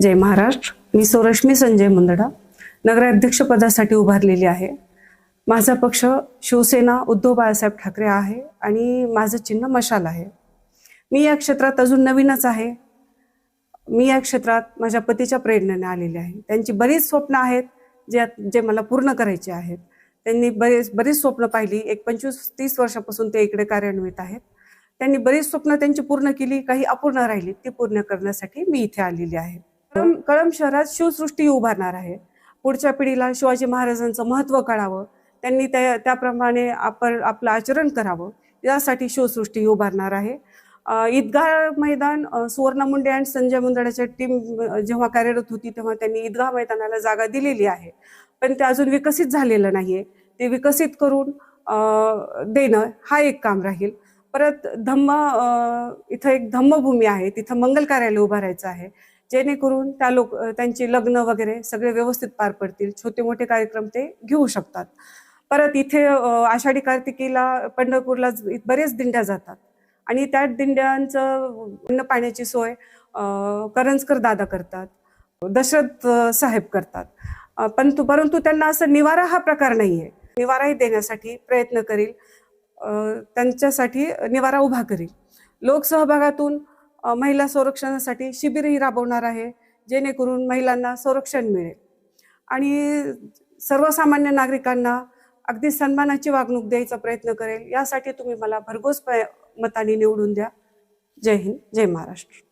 जय महाराष्ट्र. मी सौरश्मी संजय मुंदडा नगराध्यक्षपदासाठी उभारलेली आहे. माझा पक्ष शिवसेना उद्धव बाळासाहेब ठाकरे आहे आणि माझं चिन्ह मशाल आहे. मी या क्षेत्रात अजून नवीनच आहे. मी या क्षेत्रात माझ्या पतीच्या प्रेरणेने आलेली आहे. त्यांची बरीच स्वप्न आहेत जे जे मला पूर्ण करायचे आहेत. त्यांनी बरेच बरीच स्वप्न पाहिली. एक पंचवीस तीस वर्षापासून ते इकडे कार्यान्वित आहेत. त्यांनी बरीच स्वप्न त्यांची पूर्ण केली. काही अपूर्ण राहिली ती पूर्ण करण्यासाठी मी इथे आलेली आहे. कळंब कळम शहरात शिवसृष्टी उभारणार आहे. पुढच्या पिढीला शिवाजी महाराजांचं महत्त्व कळावं. त्यांनी त्या त्याप्रमाणे आपण आपलं आचरण करावं. यासाठी शिवसृष्टी उभारणार आहे. ईदगाह मैदान सुवर्ण मुंडे आणि संजय मुंदडाच्या टीम जेव्हा कार्यरत होती तेव्हा त्यांनी ईदगाह मैदानाला जागा दिलेली आहे. पण ते अजून विकसित झालेलं नाहीये. ते विकसित करून देणं हा एक काम राहील. परत धम्म इथं एक धम्मभूमी आहे. तिथं मंगल कार्यालय उभारायचं आहे. जेणेकरून त्या लोक त्यांची लग्न वगैरे सगळे व्यवस्थित पार पडतील. छोटे मोठे कार्यक्रम ते घेऊ शकतात. परत इथे आषाढी कार्तिकीला पंढरपूरला बरेच दिंड्या जातात. आणि त्या दिंड्यांचं अन्न पाण्याची सोय करंजकर दादा करतात. दशरथ साहेब करतात. परंतु परंतु त्यांना असं निवारा हा प्रकार नाही आहे निवाराही देण्यासाठी प्रयत्न करील. त्यांच्यासाठी निवारा उभा करील. लोकसहभागातून महिला संरक्षणासाठी शिबिरही राबवणार आहे जेणेकरून महिलांना संरक्षण मिळेल. आणि सर्वसामान्य नागरिकांना अगदी सन्मानाची वागणूक द्यायचा प्रयत्न करेल यासाठी तुम्ही मला भरघोस मताने निवडून द्या. जय हिंद जय महाराष्ट्र.